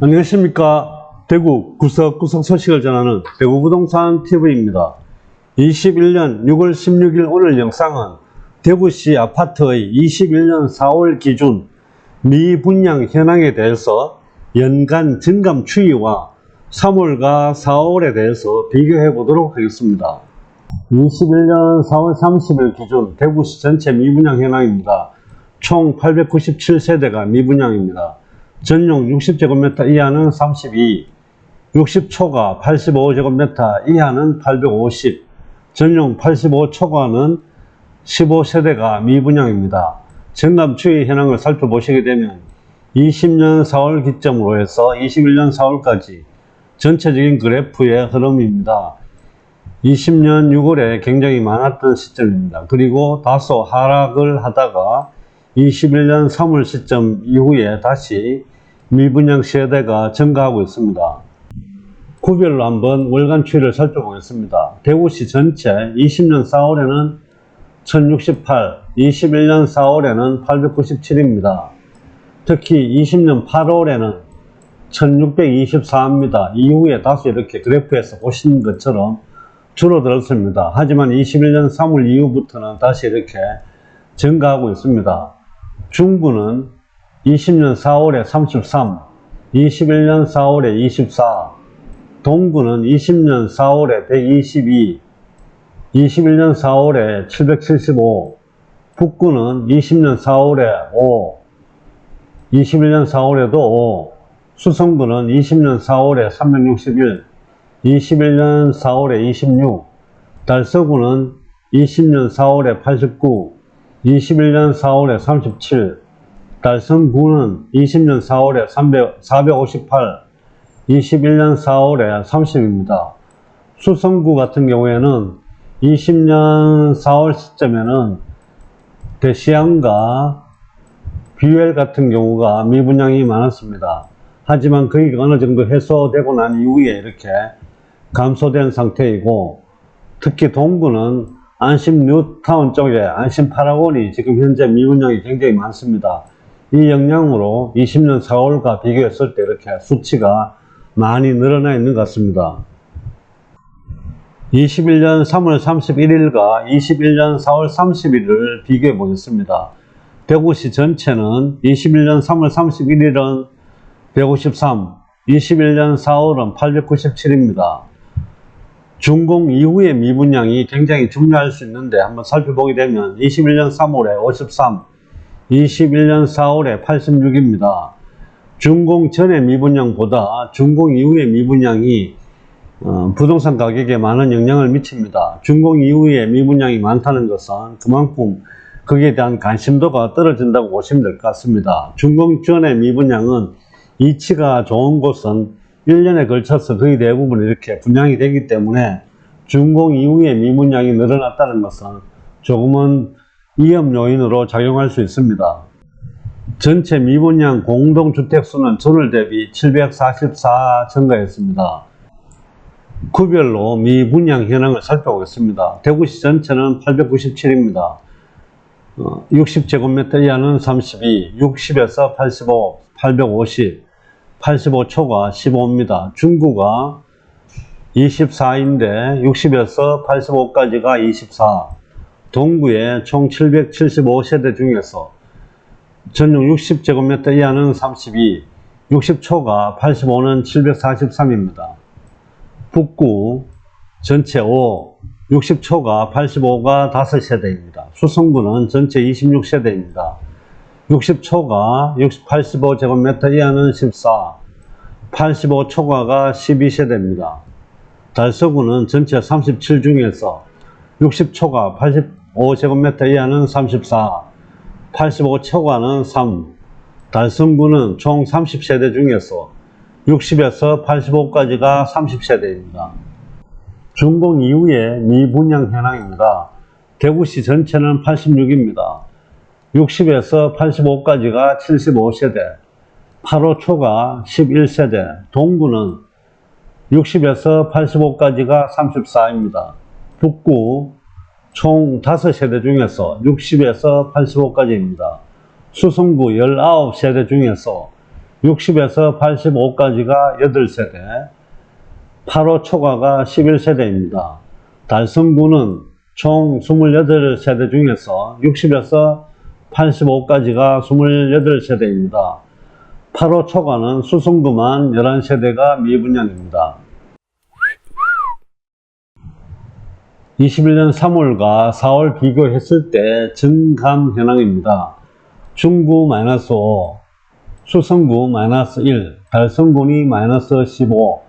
안녕하십니까. 대구 구석구석 소식을 전하는 대구부동산 TV입니다. 21년 6월 16일 오늘 영상은 대구시 아파트의 21년 4월 기준 미분양 현황에 대해서 연간 증감 추이와 3월과 4월에 대해서 비교해 보도록 하겠습니다. 21년 4월 30일 기준 대구시 전체 미분양 현황입니다. 총 897세대가 미분양입니다. 전용 60제곱미터 이하는 32, 60초가 85제곱미터 이하는 850, 전용 85초가는 15세대가 미분양입니다. 추이 현황을 살펴보시게 되면 20년 4월 기점으로 해서 21년 4월까지 전체적인 그래프의 흐름입니다. 20년 6월에 굉장히 많았던 시점입니다. 그리고 다소 하락을 하다가 21년 3월 시점 이후에 다시 미분양 세대가 증가하고 있습니다. 구별로 한번 월간 추이를 살펴보겠습니다. 대구시 전체 20년 4월에는 1068, 21년 4월에는 897입니다. 특히 20년 8월에는 1624입니다. 이후에 다시 이렇게 그래프에서 보시는 것처럼 줄어들었습니다. 하지만 21년 3월 이후부터는 다시 이렇게 증가하고 있습니다. 중구는 20년 4월에 33, 21년 4월에 24, 동구는 20년 4월에 122, 21년 4월에 775, 북구는 20년 4월에 5, 21년 4월에도 5, 수성구는 20년 4월에 361, 21년 4월에 26, 달서구는 20년 4월에 89, 21년 4월에 37, 달성구는 20년 4월에 300, 458, 21년 4월에 30입니다. 수성구 같은 경우에는 20년 4월 시점에는 대시양과 BUL 같은 경우가 미분양이 많았습니다. 하지만 그게 어느 정도 해소되고 난 이후에 이렇게 감소된 상태이고 특히 동구는 안심 뉴타운 쪽에 안심 파라곤이 지금 현재 미분양이 굉장히 많습니다. 이 영향으로 20년 4월과 비교했을 때 이렇게 수치가 많이 늘어나 있는 것 같습니다. 21년 3월 31일과 21년 4월 30일을 비교해 보겠습니다. 대구시 전체는 21년 3월 31일은 153, 21년 4월은 897입니다. 준공 이후의 미분양이 굉장히 중요할 수 있는데 한번 살펴보게 되면 21년 3월에 53, 21년 4월에 86입니다. 준공 전의 미분양보다 준공 이후의 미분양이 어, 부동산 가격에 많은 영향을 미칩니다. 준공 이후에 미분양이 많다는 것은 그만큼 거기에 대한 관심도가 떨어진다고 보시면 될 것 같습니다. 준공 전의 미분양은 이치가 좋은 곳은 1년에 걸쳐서 거의 대부분 이렇게 분양이 되기 때문에 준공 이후에 미분양이 늘어났다는 것은 조금은 위험 요인으로 작용할 수 있습니다. 전체 미분양 공동주택수는 전월 대비 744 증가했습니다. 구별로 미분양 현황을 살펴보겠습니다. 대구시 전체는 897입니다. 60제곱미터 이하는 32, 60에서 85, 850, 85초가 15입니다. 중구가 24인데 60에서 85까지가 24, 동구에 총 775세대 중에서 전용 60제곱미터 이하는 32, 60초가 85는 743입니다. 북구 전체 5, 60초가 85가 5세대입니다. 수성구는 전체 26세대입니다. 60초가 85제곱미터 이하는 14, 85초가가 12세대입니다. 달서구는 전체 37 중에서 60초가 85제곱미터 이하는 34, 85초가는 3, 달성구는 총 30세대 중에서 60에서 85까지가 30세대입니다. 준공 이후의 미분양 현황입니다. 대구시 전체는 86입니다. 60에서 85까지가 75세대, 85초가 11세대, 동구는 60에서 85까지가 34입니다. 북구 총 5세대 중에서 60에서 85까지입니다. 수성구 19세대 중에서 60에서 85까지가 8세대, 8호 초과가 11세대입니다. 달성구는 총 28세대 중에서 60에서 85까지가 28세대입니다. 8호 초과는 수성구만 11세대가 미분양입니다. 21년 3월과 4월 비교했을 때 증감 현황입니다. 중구 마이너스 5, 수성구 마이너스 1, 달성군이 마이너스 15,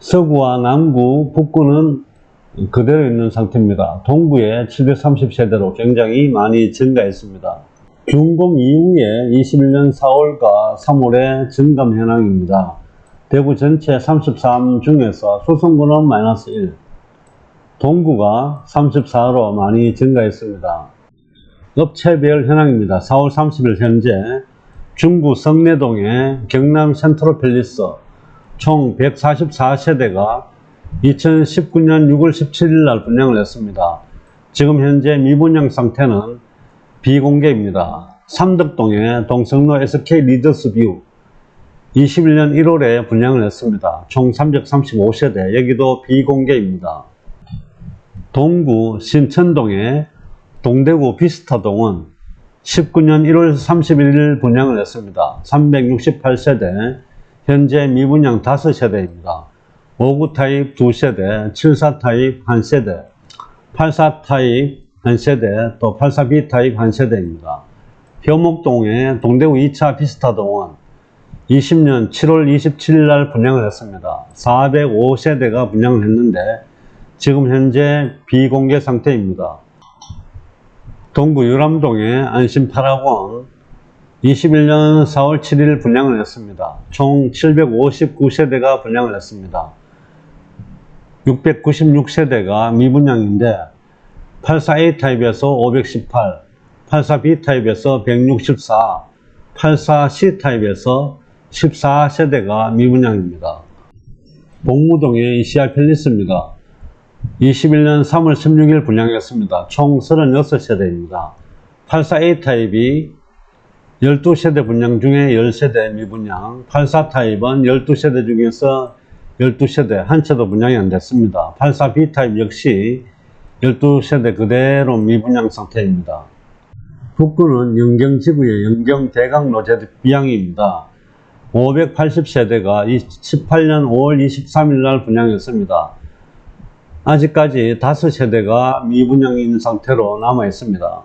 서구와 남구, 북구는 그대로 있는 상태입니다. 동구에 730세대로 굉장히 많이 증가했습니다. 준공 이후에 21년 4월과 3월의 증감 현황입니다. 대구 전체 33 중에서 수성구는 마이너스 1, 동구가 34로 많이 증가했습니다. 업체별 현황입니다. 4월 30일 현재 중구 성내동의 경남 센트로펠리스 총 144세대가 2019년 6월 17일 날 분양을 했습니다. 지금 현재 미분양 상태는 비공개입니다. 삼덕동의 동성로 SK 리더스 뷰 21년 1월에 분양을 했습니다. 총 335세대 여기도 비공개입니다. 동구 신천동의 동대구 비스타동은 19년 1월 31일 분양을 했습니다. 368세대, 현재 미분양 5세대입니다. 59 타입 2세대, 74 타입 1세대, 84 타입 1세대, 또 84B 타입 1세대입니다. 효목동의 동대구 2차 비스타동은 20년 7월 27일 날 분양을 했습니다. 405세대가 분양을 했는데 지금 현재 비공개 상태입니다. 동구 유람동의 안심파라곤 21년 4월 7일 분양을 했습니다. 총 759세대가 분양을 했습니다. 696세대가 미분양인데 84A 타입에서 518, 84B 타입에서 164, 84C 타입에서 14세대가 미분양입니다. 동무동의 ECR 팰리스입니다. 21년 3월 16일 분양했습니다. 총 36세대입니다. 84A 타입이 12세대 분양 중에 10세대 미분양, 84 타입은 12세대 중에서 12세대 한 채도 분양이 안 됐습니다. 84B 타입 역시 12세대 그대로 미분양 상태입니다. 북구는 영경지구의 영경 대강 로제 비양입니다. 580세대가 18년 5월 23일 날 분양했습니다. 아직까지 5세대가 미분양인 상태로 남아 있습니다.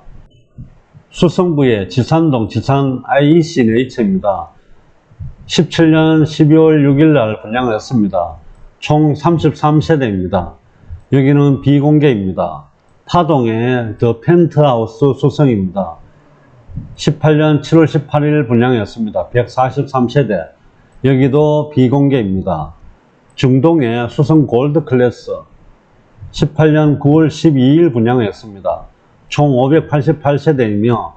수성구의 지산동 지산 IEC 네이처입니다. 17년 12월 6일 날 분양을 했습니다. 총 33세대입니다. 여기는 비공개입니다. 파동의 더 펜트하우스 수성입니다. 18년 7월 18일 분양했습니다. 143세대. 여기도 비공개입니다. 중동의 수성 골드 클래스 18년 9월 12일 분양했습니다. 총 588세대이며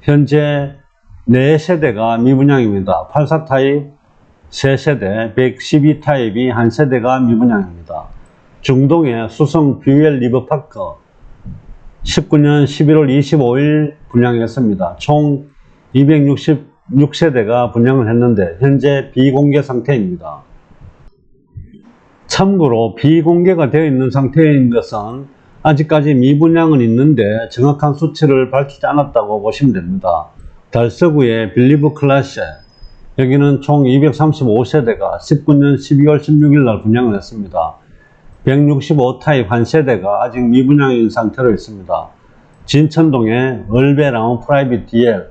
현재 4세대가 미분양입니다. 84 타입 3세대, 112 타입이 1세대가 미분양입니다. 중동의 수성 뷰엘 리버파크 19년 11월 25일 분양했습니다. 총 266세대가 분양을 했는데 현재 비공개 상태입니다. 참고로 비공개가 되어 있는 상태인 것은 아직까지 미분양은 있는데 정확한 수치를 밝히지 않았다고 보시면 됩니다. 달서구의 빌리브 클래시 여기는 총 235세대가 19년 12월 16일 날 분양을 했습니다. 165 타입 한 세대가 아직 미분양인 상태로 있습니다. 진천동의 얼베라운 프라이빗 DL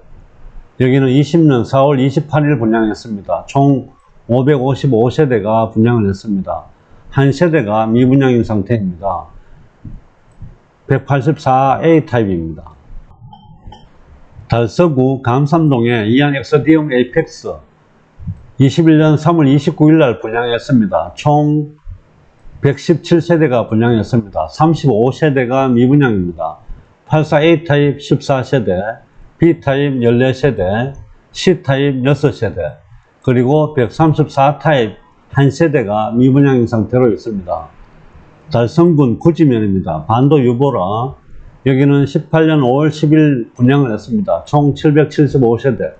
여기는 20년 4월 28일 분양했습니다. 총 555세대가 분양을 했습니다. 한 세대가 미분양인 상태입니다. 184A 타입입니다. 달서구 감삼동의 이안 엑서디움 에이펙스 21년 3월 29일 날 분양했습니다. 총 117세대가 분양했습니다. 35세대가 미분양입니다. 84A 타입 14세대, B 타입 14세대, C 타입 6세대, 그리고 134 타입 1세대가 미분양인 상태로 있습니다. 달성군 구지면입니다. 반도 유보라 여기는 18년 5월 10일 분양을 했습니다. 총 775세대.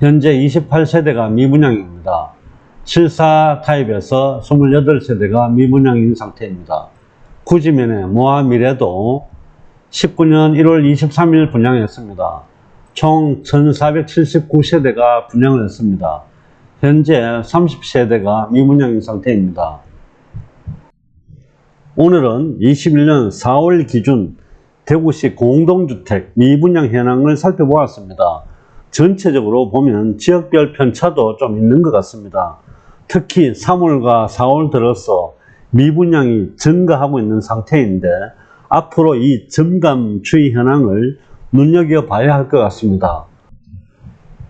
현재 28세대가 미분양입니다. 실사 타입에서 28세대가 미분양인 상태입니다. 구지면에 모아 미래도 19년 1월 23일 분양했습니다. 총 1479세대가 분양을 했습니다. 현재 30세대가 미분양인 상태입니다. 오늘은 21년 4월 기준 대구시 공동주택 미분양 현황을 살펴보았습니다. 전체적으로 보면 지역별 편차도 좀 있는 것 같습니다. 특히 3월과 4월 들어서 미분양이 증가하고 있는 상태인데 앞으로 이 증감 추이 현황을 눈여겨봐야 할 것 같습니다.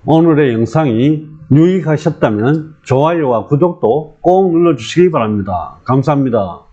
오늘의 영상이 유익하셨다면 좋아요와 구독도 꼭 눌러주시기 바랍니다. 감사합니다.